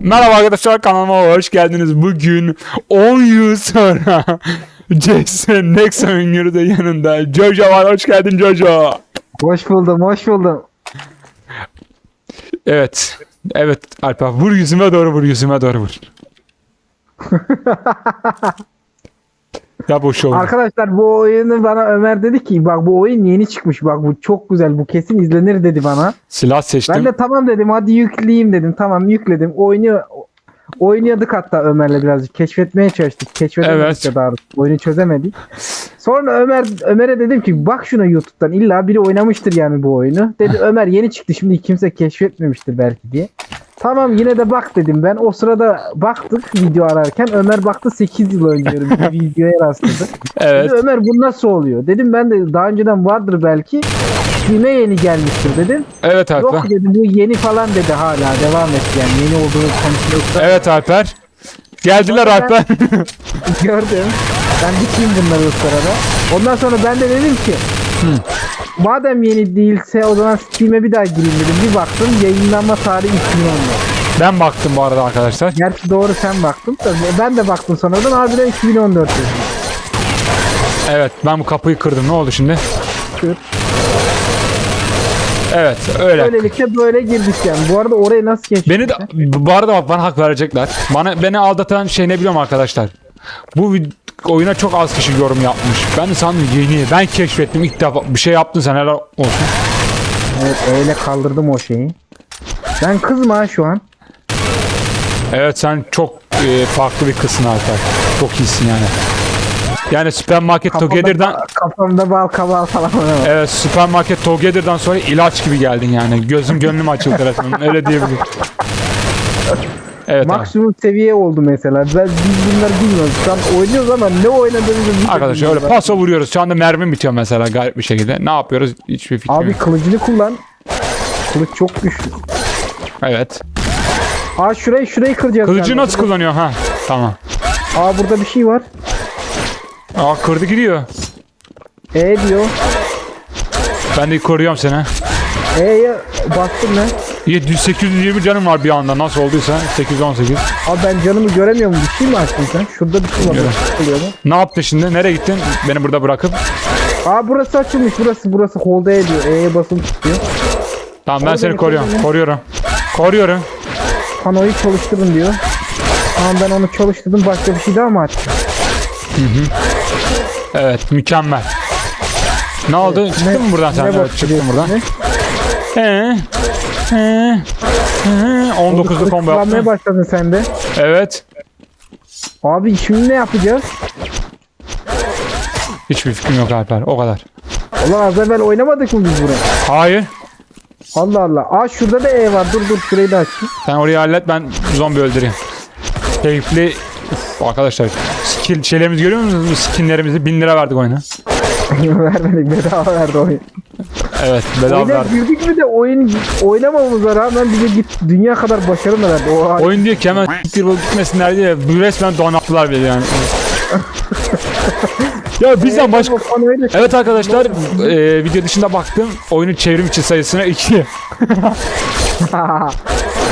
Merhaba arkadaşlar kanalıma hoş geldiniz. Bugün 10 yıl sonra Jason Next oynuyoruz da yanında. Jojo var hoş geldin Jojo. Hoş buldum, hoş buldum. Evet. Evet Alper vur yüzüme doğru vur yüzüme doğru vur. ya boş oldu. Arkadaşlar bu oyunu bana Ömer dedi ki bak bu oyun yeni çıkmış bak bu çok güzel bu kesin izlenir dedi bana. Silah seçtim. Ben de tamam dedim hadi yükleyeyim dedim tamam yükledim. Oyunu oynuyorduk hatta Ömer'le birazcık keşfetmeye çalıştık. Keşfedemedik Evet. doğrusu. oyunu çözemedik. Sonra Ömer Ömer'e dedim ki bak şuna YouTube'dan illa biri oynamıştır yani bu oyunu. Dedi Ömer yeni çıktı şimdi kimse keşfetmemiştir belki diye. Tamam yine de bak dedim ben. O sırada baktık video ararken Ömer baktı 8 yıl önce bir videoya rastladı. Evet. Dedi, Ömer bu nasıl oluyor? Dedim ben de daha önceden vardır belki. Steam'e yeni gelmiştir dedim. Evet Alper. Yok dedi bu yeni falan dedi hala devam et yani yeni olduğunu konuşuyorsa Evet Alper. Geldiler Ben- Alper. gördüm. Ben dikeyim bunları o sırada. Ondan sonra ben de dedim ki madem yeni değilse o zaman Steam'e bir daha gireyim dedim. Bir baktım yayınlanma tarihi 2014. ben baktım bu arada arkadaşlar. Gerçi doğru sen baktın da ben de baktım sonradan harbiden 2014 dedim. Evet ben bu kapıyı kırdım. Ne oldu şimdi? Kır. Evet öyle. Böylelikle böyle girdik yani. Bu arada oraya nasıl geçtik? Beni de bu arada bak bana hak verecekler. Bana beni aldatan şey ne biliyorum arkadaşlar. Bu oyuna çok az kişi yorum yapmış. Ben de sandım yeni. Ben keşfettim ilk defa. Bir şey yaptın sen helal olsun. Evet öyle kaldırdım o şeyi. Ben kızma şu an. Evet sen çok e, farklı bir kızsın Alper. Çok iyisin yani. Yani Supermarket Together'dan Kafamda, kafamda bal kabağı falan var. Evet Supermarket Together'dan sonra ilaç gibi geldin yani. Gözüm gönlüm açıldı resmen. Öyle diyebilirim. Evet abi. Maksimum seviye oldu mesela. Ben, biz bunları bilmiyoruz. Şu an oynuyoruz ama ne oynadığımızı. Arkadaşlar öyle paso vuruyoruz. Şu anda mermi bitiyor mesela garip bir şekilde. Ne yapıyoruz? Hiçbir fikrim Abi yok. kılıcını kullan. Kılıç çok güçlü. Evet. Aa şurayı şurayı kıracağız. Kılıcı nasıl kullanıyor ha? Tamam. Aa burada bir şey var. Aa kırdı gidiyor. E diyor. Ben de koruyorum seni. E'ye bastım ben. 700 820 canım var bir anda. Nasıl olduysa 818. Abi ben canımı göremiyorum. Bir şey mi açtın sen? Şurada bir şey var. Görüyorum. Oluyor mu? Ne yaptı şimdi? Nereye gittin? Beni burada bırakıp. Aa burası açılmış. Burası burası hold E diyor. E'ye basılı tutuyor. Tamam ben Orada seni koruyorum. koruyorum. Koruyorum. Koruyorum. Panoyu çalıştırın diyor. Tamam ben onu çalıştırdım. Başka bir şey daha mı açtım? Evet mükemmel. Ne oldu? Çıktın mı buradan sen? Ne Evet, çıktım buradan. Ne? He. He. He. 19'lu Kılıç combo yaptım. başladın sen de. Evet. Abi şimdi ne yapacağız? Hiçbir fikrim yok Alper. O kadar. Ulan az evvel oynamadık mı biz buraya? Hayır. Allah Allah. Aa şurada da E var. Dur dur şurayı da açayım. Sen orayı hallet ben zombi öldüreyim. Keyifli. Uf, arkadaşlar skill şeylerimizi görüyor musunuz? Skinlerimizi 1000 lira verdik oyuna. Vermedik bedava verdi oyun. Evet bedava Oyuna verdik. girdik mi de oyun oynamamıza rağmen bize git dünya kadar başarı verdi. O Oyun diyor ki hemen siktir olup gitmesinler diye bu resmen donattılar beni yani. ya bizden başka... Evet arkadaşlar e, video dışında baktım oyunun çevrim içi sayısına 2.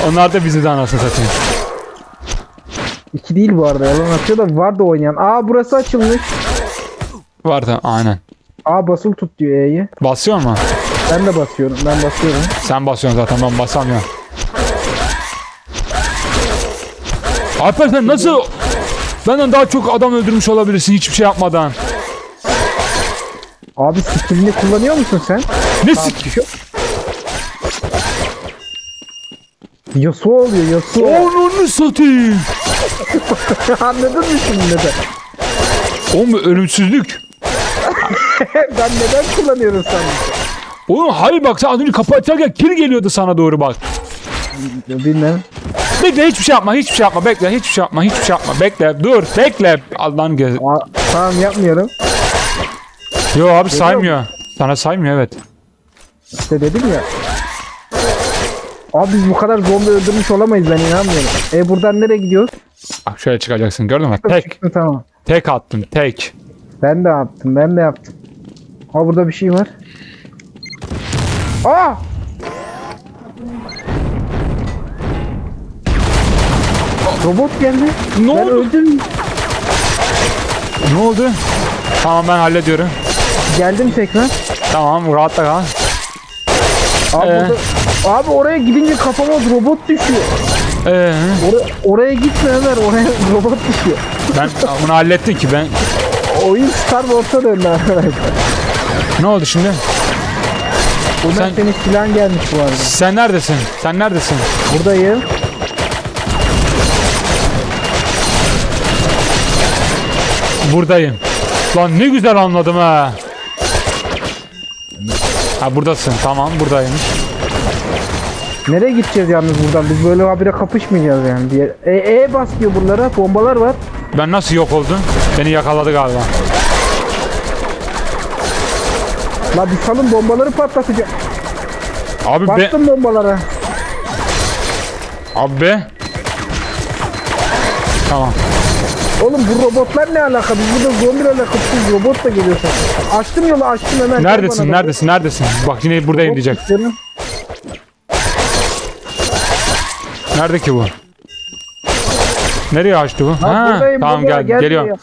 Onlar da bizi de anasını satayım. İki değil bu arada yalan atıyor da var da oynayan. Aa burası açılmış. Var da aynen. Aa basılı tut diyor E'yi. Basıyor mu? Ben de basıyorum. Ben basıyorum. Sen basıyorsun zaten ben basamıyorum. Alper sen nasıl benden daha çok adam öldürmüş olabilirsin hiçbir şey yapmadan. Abi skillini kullanıyor musun sen? Ne sik? Yasuo oluyor Yasuo. Onu satayım. Anladın mı şimdi neden? Oğlum ölümsüzlük. ben neden kullanıyorum sandım? Oğlum hayır bak sen az önce kapı açarken kir geliyordu sana doğru bak. Bilmem. Bekle hiçbir şey yapma hiçbir şey yapma bekle hiçbir şey yapma hiçbir şey yapma bekle dur bekle Allah'ın göz. Aa, tamam yapmıyorum. Yo abi saymıyor. Sana saymıyor evet. İşte dedim ya. Abi biz bu kadar zombi öldürmüş olamayız ben inanmıyorum. E buradan nereye gidiyoruz? Bak şöyle çıkacaksın gördün mü? Tek Çıktı, tamam. tek attın tek. Ben de yaptım ben de yaptım. Aa burada bir şey var. Aa! Robot geldi. Ne ben oldu? öldüm. Ne oldu? Tamam ben hallediyorum. Geldim tekrar. Tamam rahatla kal. Abi, Ee? burada- abi oraya gidince kafama robot düşüyor. Ee, Ora- oraya gitme Ömer. Oraya robot düşüyor. ben bunu hallettin ki ben. Oyun Star Wars'a döndü arkadaşlar. Ne oldu şimdi? Ömer Sen- senin silahın gelmiş bu arada. Sen neredesin? Sen neredesin? Buradayım. Buradayım. Lan ne güzel anladım ha. Ha buradasın. Tamam buradaymış. Nereye gideceğiz yalnız buradan? Biz böyle habire kapışmayacağız yani. Diye. E, e bas diyor buralara. Bombalar var. Ben nasıl yok oldum? Beni yakaladı galiba. La bir salın bombaları patlatacak. Abi be. Bastım bombalara. Abi be. Tamam. Oğlum bu robotlar ne alaka? Biz burada zombilerle kapışıyoruz. Robot da geliyor sana. Açtım yolu açtım hemen. Neredesin? Neredesin? Neredesin? Bak yine buradayım Robot diyecek. istiyorum. Nerede ki bu? Nereye açtı bu? Ha, buradayım, tamam gel, gel geliyorum. buraya.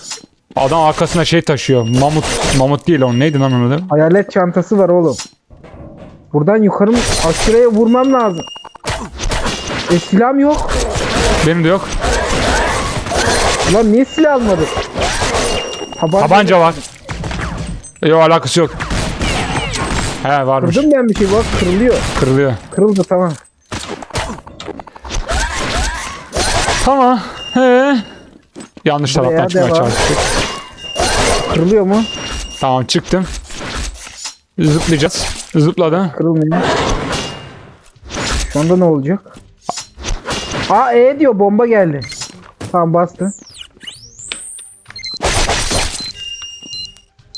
Adam arkasına şey taşıyor. Mamut, mamut değil o. Neydi lan onun adı? Hayalet çantası var oğlum. Buradan yukarı mı? Aşırıya vurmam lazım. E silahım yok. Benim de yok. Lan niye silah almadın? Tabanca. Tabanca var. Yok alakası yok. He varmış. Kırdım ben bir şey bak kırılıyor. Kırılıyor. Kırıldı tamam. Tamam. He. Yanlış Buraya taraftan çıkmaya devam. çalıştık. Kırılıyor mu? Tamam çıktım. Zıplayacağız. Zıpladı. Kırılmıyor. Anda ne olacak? Aa E diyor bomba geldi. Tamam bastı.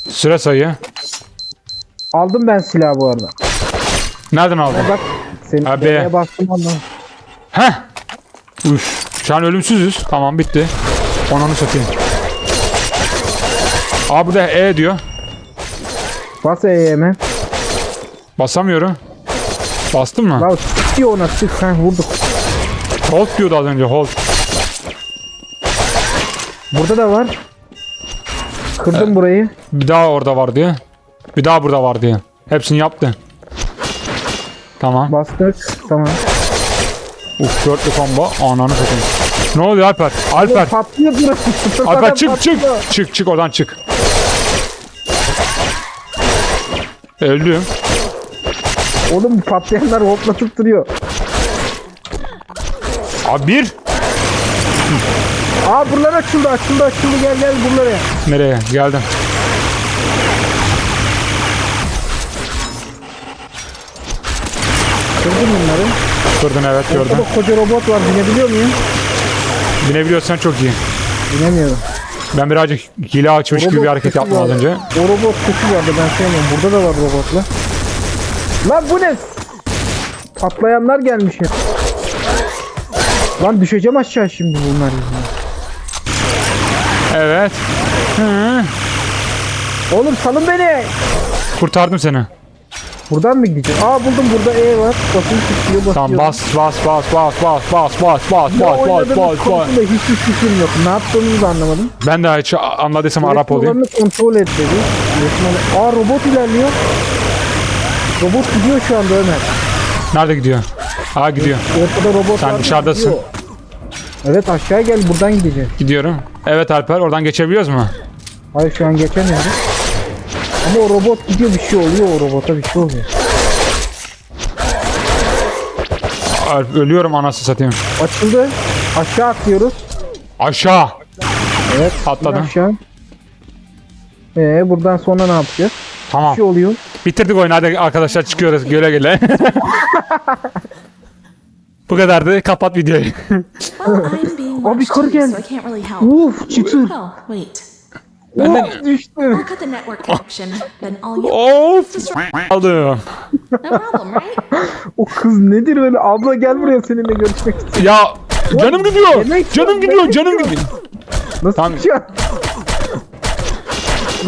Süre sayı. Aldım ben silahı bu arada. Nereden aldın? Bak senin. B'ye bastım ondan. Heh. Üf. Şu an ölümsüzüz. Tamam bitti. Onanı satayım. Aa burada E diyor. Bas E'ye hemen. Basamıyorum. Bastın mı? La sık diyor ona sık. Ha vurduk. Hold diyordu az önce hold. Burada da var. Kırdım burayı. Bir daha orada var diye. Bir daha burada var diye. Hepsini yaptı. Tamam. Bastık. Tamam. Uf dörtlü combo. Ananı satayım. Ne oluyor Alper? Alper. Patlıyor burası. Sıfır Alper çık çık. patlıyor. Çık çık oradan çık. Öldüm. Oğlum patlayanlar hoplatıp duruyor. Abi bir. Aa buralar açıldı açıldı açıldı gel gel buralara. Nereye? Geldim. Kırdım bunları. Kırdın evet gördüm. Burada koca robot var binebiliyor muyum? Binebiliyorsan çok iyi. Binemiyorum. Ben birazcık hile açmış gibi bir Robot hareket yaptım az önce. O robot kötü vardı ben sevmiyorum. Burada da var robotlar. Lan bu ne? Patlayanlar gelmiş ya. Lan düşeceğim aşağı şimdi bunlar yüzünden. Evet. Hı. Oğlum salın beni. Kurtardım seni. Buradan mı gideceğim? Aa buldum burada E var. Basın tutuyor basıyor. Tamam bas bas bas bas bas bas bas bas bas bas bas bas. konusunda hiçbir fikrim yok. Ne yaptığımızı da anlamadım. Ben de hiç anladıysam Arap olayım. Kontrol et dedi. Resmi- Aa robot ilerliyor. Robot gidiyor şu anda Ömer. Nerede gidiyor? Ha gidiyor. Ortada robot Sen dışarıdasın. gidiyor. Evet aşağı gel buradan gideceğiz. Gidiyorum. Evet Alper oradan geçebiliyoruz mu? Hayır şu an geçemiyoruz. Ama o robot gidiyor bir şey oluyor o robota bir şey oluyor. Alp, ölüyorum anası satayım. Açıldı. Aşağı atlıyoruz. Aşağı. Evet. Atladım. Aşağı. Ee buradan sonra ne yapacağız? Bir Tamam. şey oluyor. Bitirdik oyunu hadi arkadaşlar çıkıyoruz göle göle. Bu kadardı. Kapat videoyu. Abi watched kır too, gel. so I can't really help. Uf çıtır. Oh, wait. Ben de... Of, düştü. I'll cut the network connection. Then all you Of. Aldım. no problem, right? O kız nedir öyle? Abla gel buraya seninle görüşmek istiyorum. Ya canım gidiyor. Yemek Canım yok, gidiyor. yemek Canım gidiyor. Nasıl Tamam. çıkacağız?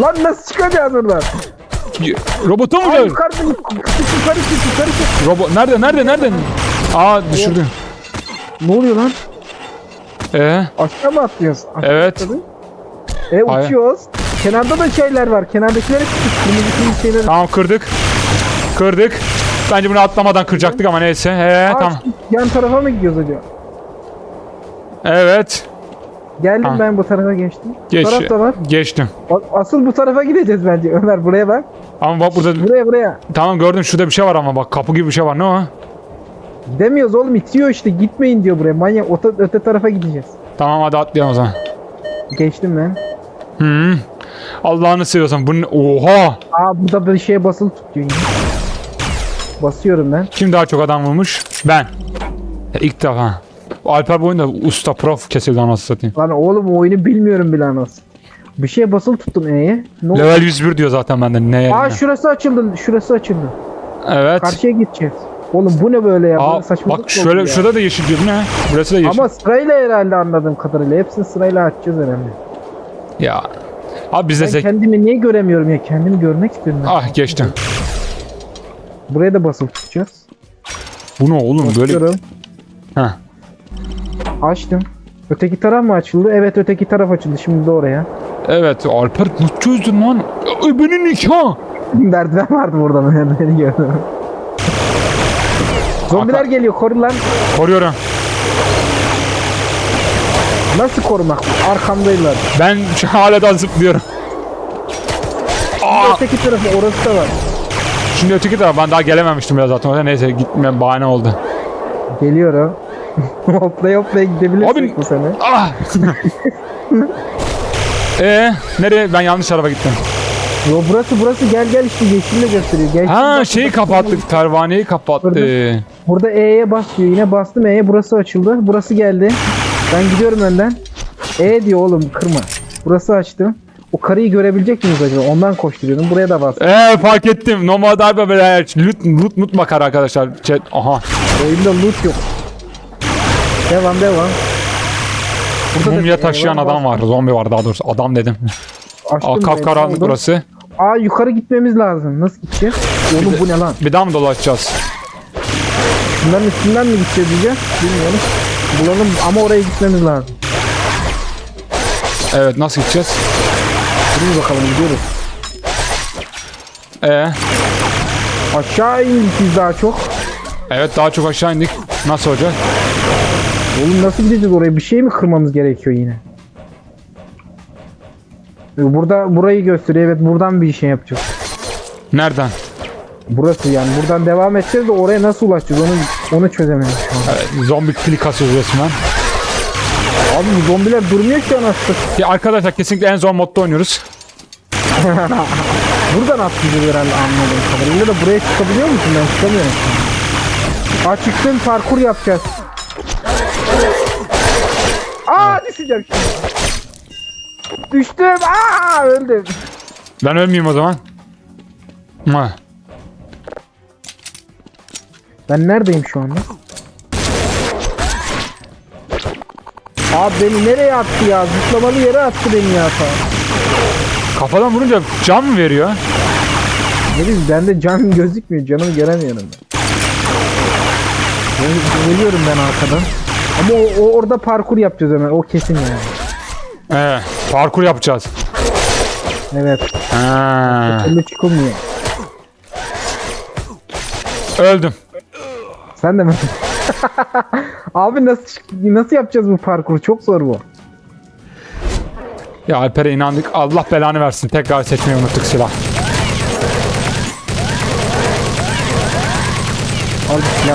Lan nasıl çıkacağız oradan? Robota mı Aa gel? yukarıda çık yukarı çık yukarı çık. Robot nerede nerede nerede? Aa düşürdü. Ne oluyor lan? Ee, Aşağı mı atlıyoruz? Aşağı Evet. atladın. E Hayır. uçuyoruz. Kenarda da şeyler var. Kenardakileri küçük. Kırmızı kırmızı şeyler. tamam kırdık. Kırdık. Bence bunu atlamadan kıracaktık ama neyse. Ee, Aa, tamam. Yan tarafa mı gidiyoruz acaba? Evet. Geldim Ha. ben bu tarafa geçtim. Geç. Bu tarafta var. Geçtim. A- Asıl bu tarafa gideceğiz bence. Ömer buraya bak. Ama bak burada Buraya buraya. tamam gördüm şurada bir şey var ama bak kapı gibi bir şey var. Ne o? Gidemiyoruz oğlum itiyor işte. Gitmeyin diyor buraya. Manyak öte, öte tarafa gideceğiz. Tamam hadi atlayalım o zaman. Geçtim ben. Hı. Allah'ını seviyorsan bu ne? Oha! Aa burada bir şeye basılı tutuyor. Basıyorum ben. Kim daha çok adam vurmuş? Ben. Ya ilk defa. Alper bu oyunda usta prof kesildi anasını satayım. Lan oğlum o oyunu bilmiyorum bile nasıl. Bir şeye basılı tuttum E'ye. Ne oldu? Level 101 diyor zaten benden. Ne Aa yerine. şurası açıldı. Şurası açıldı. Evet. Karşıya gideceğiz. Oğlum bu ne böyle ya? Aa, saçmalık bak şöyle ya. şurada da yeşil diyor. Ne? Burası da yeşil. Ama sırayla herhalde anladığım kadarıyla. Hepsini sırayla açacağız herhalde. Ya. Abi biz de Ben zek... kendimi niye göremiyorum ya? Kendimi görmek istiyorum ben. Ah geçtim. Buraya da basılı tutacağız. Bu ne oğlum böyle? Basıyorum. Heh. Açtım. Öteki taraf mı açıldı? Evet öteki taraf açıldı. Şimdi de oraya. Evet Alper nasıl çözdün lan? Ay, Benim nikah. Merdiven vardı burada merdiveni gördüm. Zombiler geliyor koru lan. Koruyorum. Nasıl korumak? bu? Arkamdaydılar. Ben şu hala da zıplıyorum. Aa, Öteki tarafı orası da var. şimdi öteki taraf ben daha gelememiştim ya zaten. Neyse gitmem bahane oldu. Geliyorum. hoplaya hoplaya gidebilirsek Abi- bu sene. Ah. Ee, nereye? Ben yanlış tarafa gittim. Yo burası burası gel gel işte yeşille gösteriyor. Gel Ha şeyi kapattık. Pervaneyi kapattı. Burada. Burada E'ye bas diyor. Yine bastım E'ye burası açıldı. Burası geldi. Ben gidiyorum önden. E diyor oğlum kırma. Burası açtım. O karıyı görebilecek miyiz acaba? Ondan koşturuyordum. Buraya da bas. Ee fark ettim. Normalde abi böyle loot, loot, loot bakar arkadaşlar. Chat. Aha. Oyunda loot yok. Devam devam. Burada da Mumya taşıyan adam var. Zombi var daha doğrusu. Adam dedim. Açtım Aa, ben, kapkaranlık oldu. burası. Aa yukarı gitmemiz lazım. Nasıl gideceğiz? Oğlum bu ne lan? Bir daha mı dolaşacağız? Bunların üstünden mi gideceğiz diyeceğiz? Bilmiyorum. Bulalım ama oraya gitmemiz lazım. Evet nasıl gideceğiz? Dur bakalım gidiyoruz. Ee, Aşağı indik biz daha çok. evet daha çok aşağı indik. Nasıl olacak? Oğlum nasıl gideceğiz oraya? Bir şey mi kırmamız gerekiyor yine? Burada burayı gösteriyor. Evet buradan bir şey yapacağız. Nereden? Burası yani. Buradan devam edeceğiz de oraya nasıl ulaşacağız onu onu çözemedim şu an. Evet, zombi klik kasıyoruz resmen. Abi bu zombiler durmuyor ki anasını. Ya arkadaşlar kesinlikle en zor modda oynuyoruz. Buradan atlayacağız herhalde anladığım kadarıyla da buraya çıkabiliyor musun? Ben çıkamıyorum. Aa çıktım parkur yapacağız. Aa düşeceğim şimdi. Düştüm. Aa öldüm. Ben ölmeyeyim o zaman. Ha. Ben neredeyim şu anda? Abi beni nereye attı ya? Zıplamalı yere attı beni ya. Kafadan vurunca can mı veriyor? Ne bileyim bende can gözükmüyor. Canımı göremiyorum ben. Gel- Geliyorum ben arkadan. Ama o, o orada parkur yapacağız hemen. O kesin yani. Ee, parkur yapacağız. Evet. Ha. Çıkılmıyor. Öldüm. Sen de mi? Abi nasıl nasıl yapacağız bu parkuru? Çok zor bu. Ya Alper'e inandık. Allah belanı versin. Tekrar seçmeyi unuttuk silah. Al gitti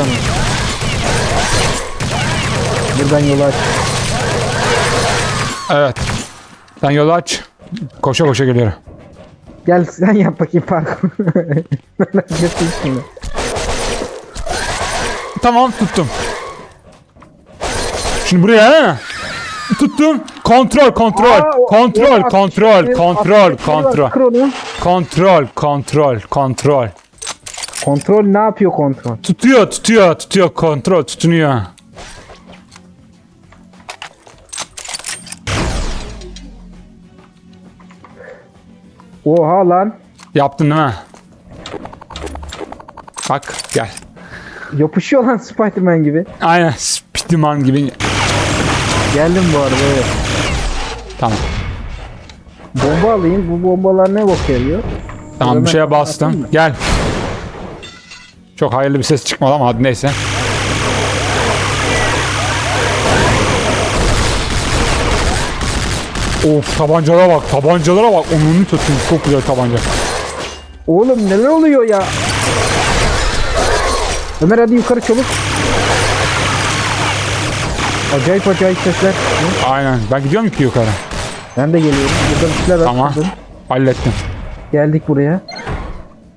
ama. Buradan yola aç. Evet. Sen yolu aç. Koşa koşa geliyorum. Gel sen yap bakayım parkur. Şimdi. Tamam tuttum. Şimdi buraya ha? Tuttum. Kontrol, kontrol, Aa, kontrol, o- kontrol, o- kontrol, kontrol, Kır onu. kontrol, kontrol, kontrol. Kontrol ne yapıyor kontrol? Tutuyor, tutuyor, tutuyor, kontrol, tutunuyor. Oha lan. Yaptın mi? Bak, gel. Yapışıyor lan Spiderman gibi. Aynen, Spiderman gibi. Geldim bu arada evet. Tamam. Bomba alayım. Bu bombalar ne bok yarıyor? Tamam bir şeye bastım. Gel. Çok hayırlı bir ses çıkmadı ama hadi neyse. Of tabancalara bak tabancalara bak onunu tutayım çok güzel tabanca. Oğlum neler oluyor ya? Ömer hadi yukarı çabuk. Acayip acayip sesler. Aynen ben gidiyorum ki yukarı. Ben de geliyorum. Burada bir şeyler Tamam atladım. hallettim. Geldik buraya.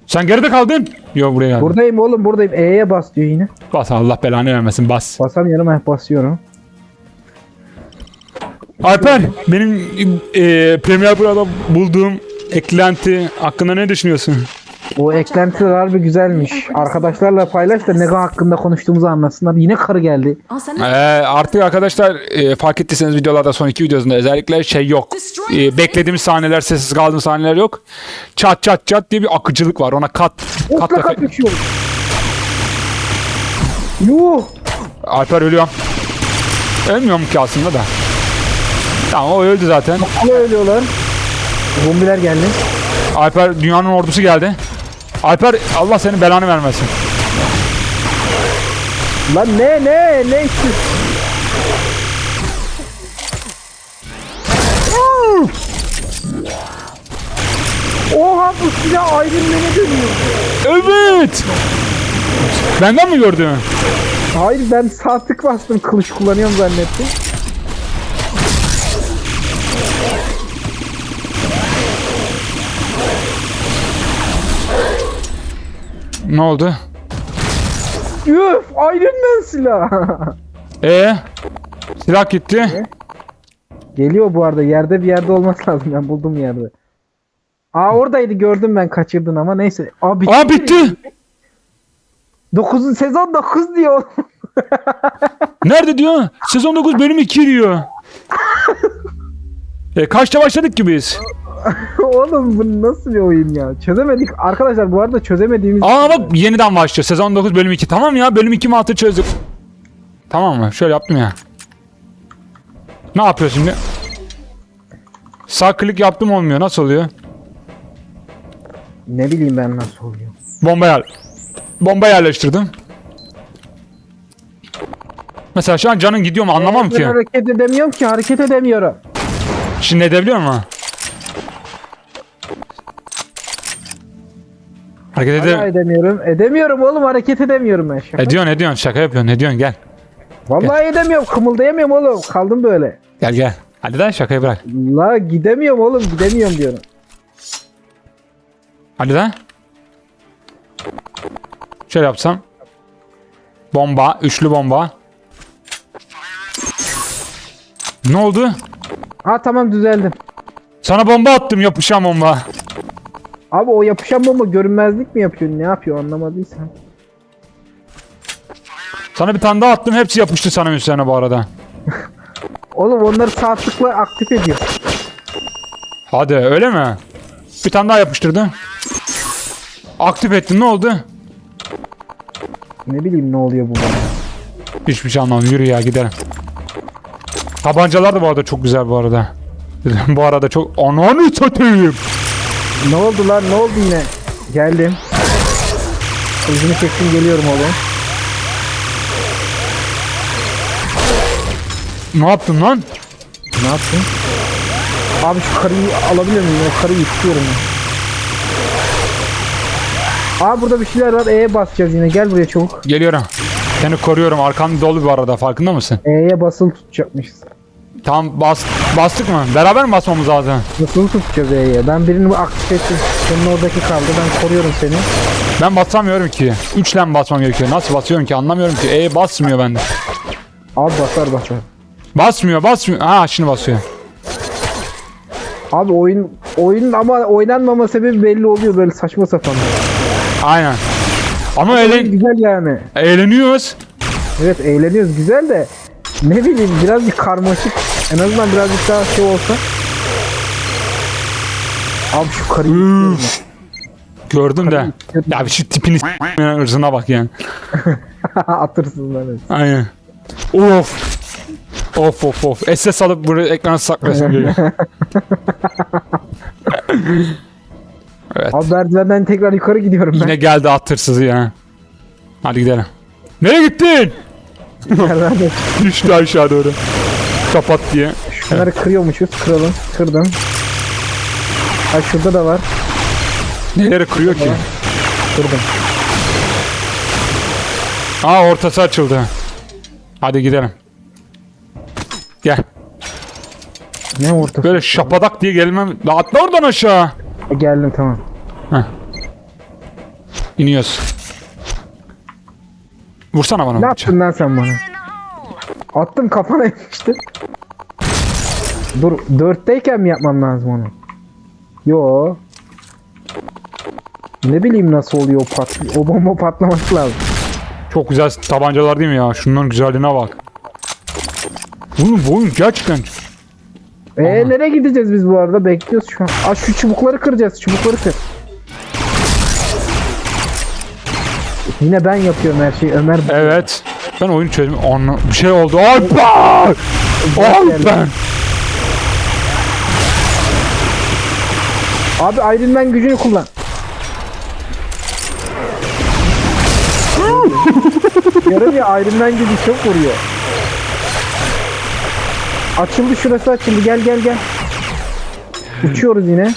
Sen geride kaldın. Yok buraya geldin. Buradayım oğlum buradayım. E'ye bas diyor yine. Bas Allah belanı vermesin bas. Basamıyorum heh basıyorum. Alper benim e, Premiere Pro'da bulduğum eklenti hakkında ne düşünüyorsun? O eklentiler harbi güzelmiş. Arkadaşlarla paylaş da ne hakkında konuştuğumuzu anlasınlar. Yine karı geldi. Ee, artık arkadaşlar e, fark ettiyseniz videolarda son iki videosunda özellikle şey yok. E, beklediğimiz sahneler sessiz kaldığım sahneler yok. Çat çat çat diye bir akıcılık var. Ona kat kat efekt- kapışıyor. Yuh. Alper ölüyor. Ölmüyor mu ki aslında da? Tamam o öldü zaten. Ama ölüyorlar. Zombiler geldi. Alper dünyanın ordusu geldi. Alper Allah senin belanı vermesin. Lan ne ne ne işte. Oha bu silah Iron Man'e dönüyor. Evet. Benden mi gördün? Hayır ben sağ tık bastım kılıç kullanıyorum zannettim. Ne oldu? Üf Iron Man silah. E silah gitti. Geliyor bu arada yerde bir yerde olması lazım ben buldum yerde. Aa oradaydı gördüm ben kaçırdın ama neyse. Aa bitti. Aa bitti. 9. sezon 9 diyor. Nerede diyor? Sezon 9 bölüm 2 diyor. E, kaçta başladık ki biz? Oğlum bu nasıl bir oyun ya? Çözemedik. Arkadaşlar bu arada çözemediğimiz Aa bak yeniden başlıyor. Sezon 9 bölüm 2. Tamam ya bölüm 2 mi 6 çözdük. Tamam mı? Şöyle yaptım ya. Ne yapıyor şimdi? Sağ klik yaptım olmuyor. Nasıl oluyor? ne bileyim ben nasıl oluyor. Bomba yer. Bomba yerleştirdim. Mesela şu an canın gidiyor mu anlamam Ben ki. hareket edemiyorum ki hareket edemiyorum. Şimdi edebiliyor mu? Hareket Hala ede edemiyorum. Edemiyorum oğlum hareket edemiyorum ben şaka. ediyorsun ediyorsun şaka yapıyorsun ediyorsun gel. Vallahi edemiyorum kımıldayamıyorum oğlum. Kaldım böyle. Gel gel. Hadi lan şakayı bırak. La gidemiyorum oğlum gidemiyorum diyorum. Hadi lan. Şöyle yapsam. Bomba. Üçlü bomba. Ne oldu? Ha tamam düzeldim. Sana bomba attım yapışan bomba. Abi o yapışan bomba görünmezlik mi yapıyor? Ne yapıyor anlamadıysan. Sana bir tane daha attım hepsi yapıştı sana üstlerine bu arada. Oğlum onları sağ tıkla aktif ediyor. Hadi öyle mi? Bir tane daha yapıştırdım. Aktif ettin ne oldu? Ne bileyim ne oluyor bu bana. Hiçbir şey anlamadım. Yürü ya gidelim. Tabancalar da bu arada çok güzel bu arada. bu arada çok... Ananı satayım. Ne oldu lan ne oldu yine? Geldim. Hızını çektim geliyorum oğlum. Ne yaptın lan? Ne yaptın? Abi şu karıyı alabilir miyim? O karıyı istiyorum ya. Aa burada bir şeyler var. E'ye basacağız yine. Gel buraya çabuk. Geliyorum. Seni koruyorum. Arkan dolu bu arada. Farkında mısın? E'ye basılı tutacakmışız. Tamam bas, bastık mı? Beraber mi basmamız lazım? Nasıl tutacağız E'ye? Ben birini aktif ettim. Senin oradaki kaldı. Ben koruyorum seni. Ben basamıyorum ki. Üçle mi basmam gerekiyor? Nasıl basıyorum ki? Anlamıyorum ki. E basmıyor bende. Abi basar basar. Basmıyor basmıyor. Ha şimdi basıyor. Abi oyun oyunun ama oynanmama sebebi belli oluyor böyle saçma sapan. Aynen. Ama Oyun eğlen, güzel yani. eğleniyoruz. Evet eğleniyoruz güzel de ne bileyim biraz bir karmaşık en azından birazcık daha şey olsa. Abi şu karıyı Gördüm de. Ya bir şu tipini s- ırzına bak yani. ya. Atırsın lan. Aynen. Of. Of of of. SS alıp buraya ekrana saklasın geliyor. evet. Abi merdivenden tekrar yukarı gidiyorum ben. Yine geldi at hırsızı ya. Hadi gidelim. Nereye gittin? Düştü aşağı doğru. Kapat diye. Şunları kırıyormuşuz. Kıralım. Kırdım. Ha şurada da var. Neleri kırıyor ki? Kırdım. Aa ortası açıldı. Hadi gidelim. Gel. Ne ortası? Böyle şapadak diye gelmem. La atla oradan aşağı. E, Geldim tamam. İniyoruz. Vursana bana. Ne bir yaptın lan sen bana? Attım kafana yapıştı. Dur dörtteyken mi yapmam lazım onu? Yo. Ne bileyim nasıl oluyor o pat o bomba patlaması lazım. Çok güzel tabancalar değil mi ya? Şunların güzelliğine bak. Oğlum bu oyun gerçekten Ee nereye gideceğiz biz bu arada? Bekliyoruz şu an. Aa şu çubukları kıracağız. Çubukları kır. Yine ben yapıyorum her şeyi. Ömer Evet. Ben oyunu çözdüm. Anla bir şey oldu. Alper! Alper! Abi Iron Man gücünü kullan. Yarım ya Iron Man gücü çok vuruyor. Açıldı şurası açıldı. Gel gel gel. Uçuyoruz yine.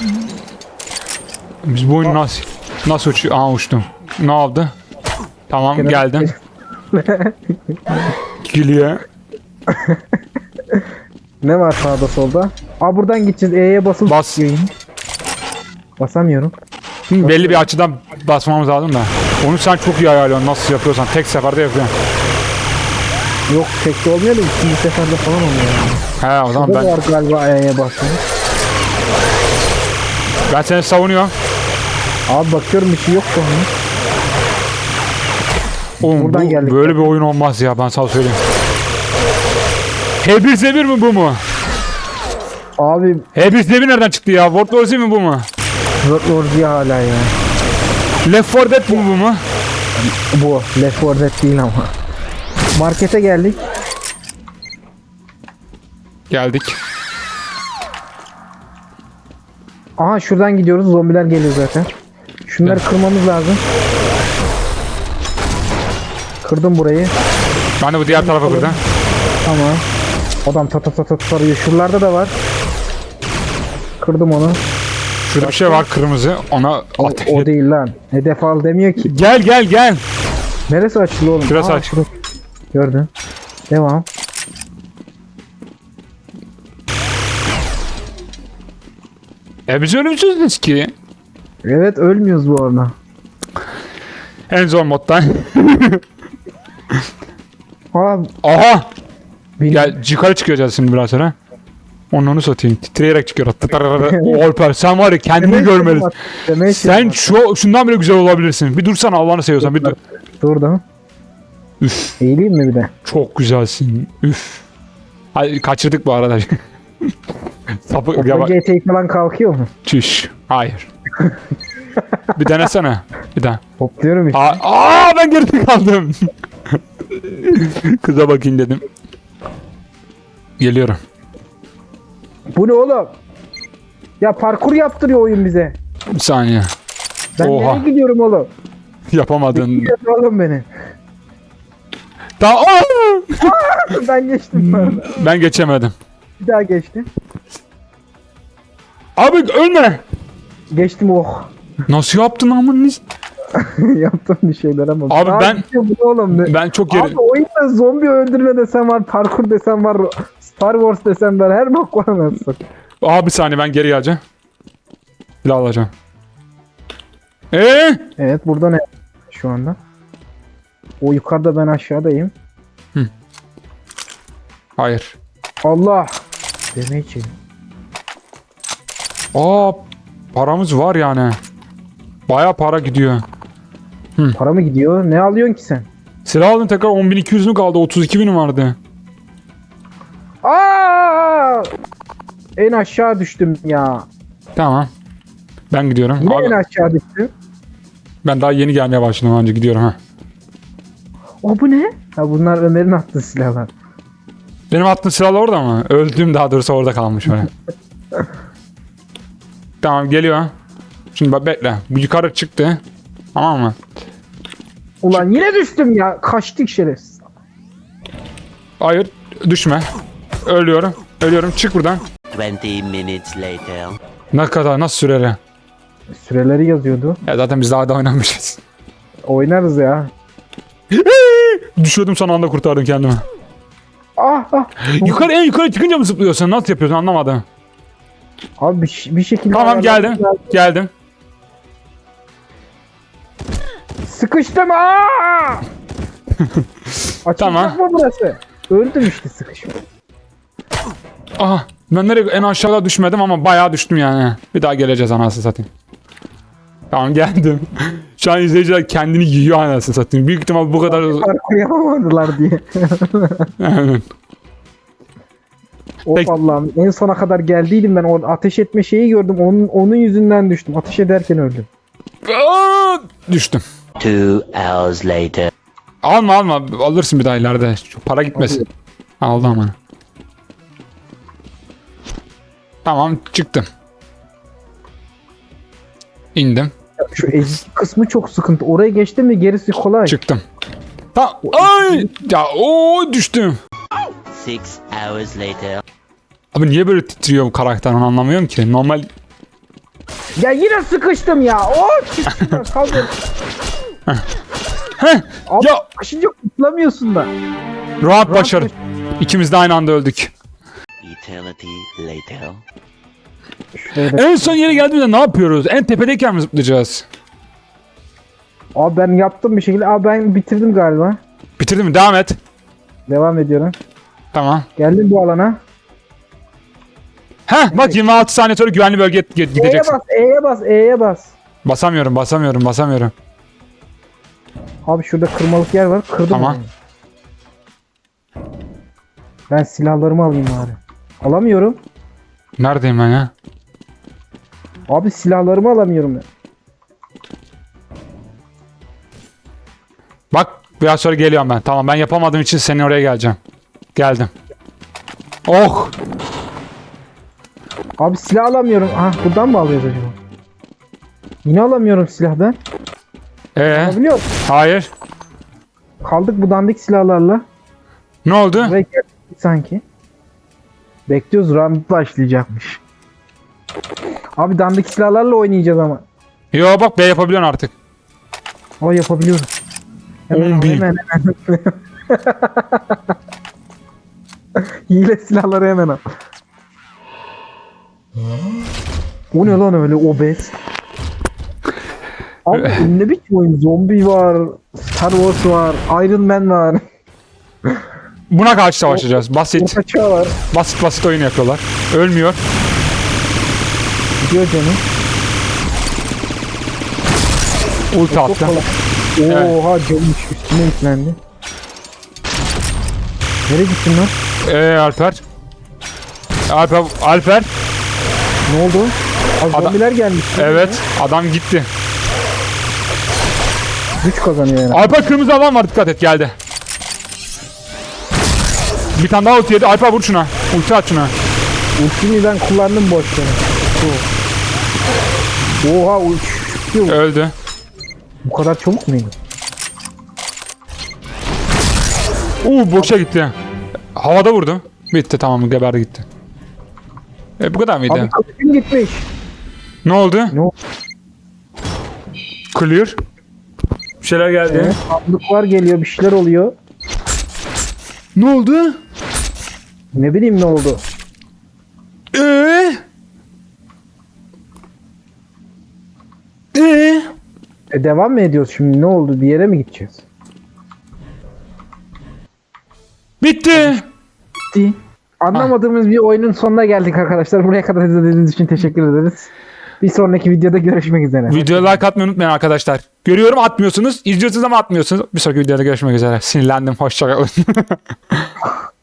Biz bu oyunu nasıl nasıl uçuyor? Aa uçtum. Ne oldu? Tamam Kenara- geldim. Gülüyor. Ne var sağda solda? Aa buradan gideceğiz. E'ye basılı Bas. yine. Basamıyorum. Hı, belli bir açıdan basmamız lazım da. Onu sen çok iyi ayarlıyorsun. Nasıl yapıyorsan. Tek seferde yapıyorsun. Yok tekte olmuyor da ikinci seferde falan oluyor. Yani. He o zaman Burada ben var galiba E'ye basmamız. ben seni savunuyorum. Abi bakıyorum bir şey yok da onun. Oğlum Buradan bu, geldik böyle bir oyun olmaz ya ben sana söyleyeyim. H1 Z1 mi bu mu? Abi H1 Z1 nereden çıktı ya? World War Z mi bu mu? World War Z hala ya. Left 4 Dead mi bu mu? Bu Left 4 Dead değil ama. Markete geldik. Geldik. Aha şuradan gidiyoruz. Zombiler geliyor zaten. Şunları kırmamız lazım. Kırdım burayı. Ben de bu diğer tarafa kırdım. Tamam. Adam ta ta ta ta tarıyor. Şuralarda da var. Kırdım onu. Şurada bir şey var kırmızı. Ona O, ateş o et. değil lan. Hedef al demiyor ki. Gel gel gel. Neresi açıldı oğlum? Şurası Aa, aç. şurası. Gördün. Devam. E biz ölümsüzüz ki. Evet ölmüyoruz bu arada. En zor moddan. Aa, Aha. benim- Gel yukarı çıkacağız şimdi biraz sonra. Onu onu satayım. Titreyerek çıkıyor. Alper sen var ya kendini görmelisin. demeye Sen şu şundan bile güzel olabilirsin. Bir dursana Allah'ını seviyorsan bir dur. Durdum. Üf Eğileyim mi bir de? çok güzelsin. Üf. Hadi kaçırdık bu arada. Sapık ya bak. Eteği falan kalkıyor mu? Çüş. Hayır. bir denesene. Bir daha. Hopluyorum işte. Aa, aa ben geride kaldım. Kıza bakayım dedim. Geliyorum. Bu ne oğlum? Ya parkur yaptırıyor oyun bize. Bir saniye. Ben Oha. nereye gidiyorum oğlum? Yapamadın. Gidiyorsun oğlum beni. Daha Aa! ben geçtim bu arada. Ben geçemedim. Bir daha geçtim. Abi ölme. Geçtim oh. Nasıl yaptın amın? Yaptım bir şeyler ama. Abi Aa, ben- bu ne oğlum ne? Ben çok geri... Abi oyunda zombi öldürme desem var, parkur desem var, Star Wars desem var, her bok var anasını. Abi bir saniye ben geri geleceğim. Silah alacağım. Eee? Evet burada ne şu anda? O yukarıda ben aşağıdayım. Hayır. Allah. Demeye için. Aa paramız var yani. Baya para gidiyor. Para mı gidiyor? Ne alıyorsun ki sen? Silah aldın tekrar 10.200 mü kaldı? 32.000 vardı. Aa! En aşağı düştüm ya. Tamam. Ben gidiyorum. Yine Abi, en aşağı düştüm. ben daha yeni gelmeye başladım önce gidiyorum ha. O bu ne? Ha bunlar Ömer'in attığı silahlar. Benim attığım silahlar orada mı? Öldüğüm daha doğrusu orada kalmış öyle. tamam geliyor. Şimdi bak bekle. Bu yukarı çıktı. Tamam mı? Ulan yine düştüm ya. Kaçtık şerefsiz. Hayır düşme. Ölüyorum. Ölüyorum. Çık buradan. 20 minutes later. Ne kadar nasıl süreli? Süreleri yazıyordu. Ya zaten biz daha da oynamışız. Oynarız ya. Düşüyordum son anda kurtardım kendimi. Ah ah. Yukarı en yukarı çıkınca mı zıplıyorsun? Nasıl yapıyorsun anlamadım. Abi bir, bir şekilde... Tamam ayarlamak geldim. lazım. Geldim. Sıkıştım. Aa! Açılacak Tamam. mı burası? Öldüm işte sıkışma. Aha. Ben nereye en aşağıda düşmedim ama bayağı düştüm yani. Bir daha geleceğiz anasını satayım. Tamam geldim. Şu an izleyiciler kendini yiyor anasını satayım. Büyük ihtimal bu kadar... Parkur yapamadılar diye. Aynen. Of Peki. Allah'ım en sona kadar geldiydim ben o ateş etme şeyi gördüm onun onun yüzünden düştüm ateş ederken öldüm. Aa, düştüm. Two hours later. Alma alma alırsın bir daha ileride. Çok para gitmesin. Aldı ama. Tamam çıktım. İndim. Şu ezik kısmı çok sıkıntı oraya geçtim mi gerisi kolay. Çıktım. Tamam. Ay! Ya o düştüm. Six hours later. Abi niye böyle titriyor bu karakter onu anlamıyorum ki. Normal Ya yine sıkıştım ya. Oh çıktım kaldım. Heh, Abi ya sıkışınca kurtulamıyorsun da. rahat başarı. İkimiz de aynı anda öldük. Eternity later. Da- En son yere geldiğimizde ne yapıyoruz? En tepedeyken mi zıplayacağız? Abi ben yaptım bir şekilde. Abi ben bitirdim galiba. Bitirdin mi? Devam et. Devam ediyorum. Tamam. Geldim bu alana. Heh bak 26 saniye sonra güvenli bölgeye ge- E'ye gideceksin. bas, E'ye bas, E'ye bas. Basamıyorum, basamıyorum, basamıyorum. Abi şurada kırmalık yer var. Kırdım Tamam. onu. Ben silahlarımı alayım bari. Alamıyorum. Neredeyim ben ya? Abi silahlarımı alamıyorum ben. Bak biraz sonra geliyorum ben. Tamam ben yapamadığım için senin oraya geleceğim. Geldim. Oh! Abi silah alamıyorum. Ah buradan mı alıyoruz acaba? Yine alamıyorum silah ben. Ee, Alabiliyor musun? hayır. Kaldık bu dandik silahlarla. Ne oldu? Geldik sanki. Bekliyoruz round başlayacakmış. Abi dandik silahlarla oynayacağız ama. Yo bak B yapabiliyorsun artık. O yapabiliyoruz. Hemen, 10 al, bin. hemen hemen. Hile silahları hemen al. O ne lan öyle obez? Abi ne biçim oyun? Zombi var, Star Wars var, Iron Man var, Buna karşı savaşacağız. Basit. Var. Basit basit oyun yapıyorlar. Ölmüyor. Gidiyor canım. Ulti Çok attı. kolay. Oha canım üstüne yüklendi. Nereye gittin lan? Ee Alper. Alper. Alper. Ne oldu? Abi Adam- zombiler gelmiş. Evet. Adam gitti. Güç kazanıyor yani. Alper kırmızı alan var dikkat et geldi. Bir tane daha ulti yedi. Alper vur şuna. Ulti at şuna. Ultimi ben kullandım boş yere. Oha ulti. Öldü. Bu kadar çabuk muydu? Uuu boşa gitti. Havada vurdu. Bitti tamam geberdi gitti. E bu kadar mıydı? Abi kılıcım gitmiş. ne oldu? Ne oldu? Clear. Bir şeyler geldi. Evet, sandıklar geliyor bir şeyler oluyor. Ne oldu? Ne bileyim ne oldu. Eee? Eee? E devam mı ediyoruz şimdi ne oldu bir yere mi gideceğiz? Bitti. Bitti. Anlamadığımız bir oyunun sonuna geldik arkadaşlar. Buraya kadar izlediğiniz için teşekkür ederiz. Bir sonraki videoda görüşmek üzere. Videoya like atmayı unutmayın arkadaşlar. Görüyorum atmıyorsunuz. İzliyorsunuz ama atmıyorsunuz. Bir sonraki videoda görüşmek üzere. Sinirlendim. Hoşçakalın.